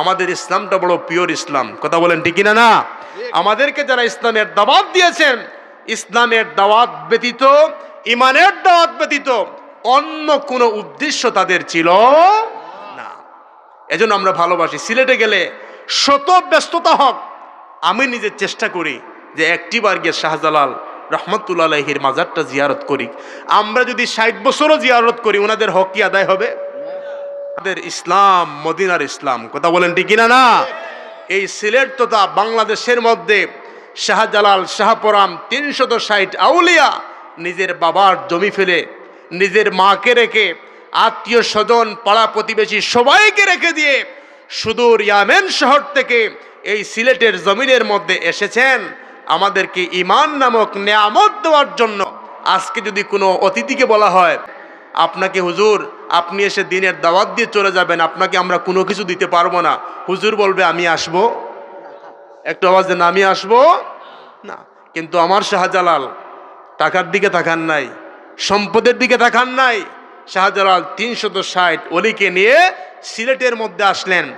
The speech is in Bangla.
আমাদের ইসলামটা বড় পিওর ইসলাম। কথা বলেন ঠিক না না? আমাদেরকে যারা ইসলামের দাওয়াত দিয়েছেন, ইসলামের দাওয়াত ব্যতীত, ইমানের দাওয়াত ব্যতীত, অন্য কোনো উদ্দেশ্য তাদের ছিল না। এজন্য আমরা ভালোবাসি। সিলেটে গেলে শত ব্যস্ততা হোক, আমি নিজের চেষ্টা করি যে একটি বার গিয়ে শাহজালাল রহমতুল্লাহির মাজারটা জিয়ারত করি। আমরা যদি ষাট বছরও জিয়ারত করি, ওনাদের হক কি আদায় হবে? আমাদের ইসলাম, মদিনার ইসলাম। কথা বলেন ঠিক না না? এই সিলেট তথা বাংলাদেশের মধ্যে শাহজালাল, শাহপরাম তিনশত ষাট আউলিয়া নিজের বাবার জমি ফেলে, নিজের মাকে রেখে, আত্মীয় স্বজন, পাড়া প্রতিবেশী সবাইকে রেখে দিয়ে সুদূর ইয়ামেন শহর থেকে এই সিলেটের জমিনের মধ্যে এসেছেন। আমাদেরকে ইমান নামক নেয়ামত দেওয়ার জন্য আজকে যদি কোনো অতিথিকে বলা হয়, আপনাকে হুজুর আপনি এসে দিনের দাওয়াত দিয়ে চলে যাবেন, আপনাকে আমরা কোনো কিছু দিতে পারব না। হুজুর বলবে, আমি আসব। একটু আওয়াজ দেন, আমি আসব? না, কিন্তু আমার শাহজালাল টাকার দিকে তাকান নাই, সম্পদের দিকে তাকান নাই। শাহজালাল তিনশত ষাট অলিকে নিয়ে সিলেটের মধ্যে আসলেন।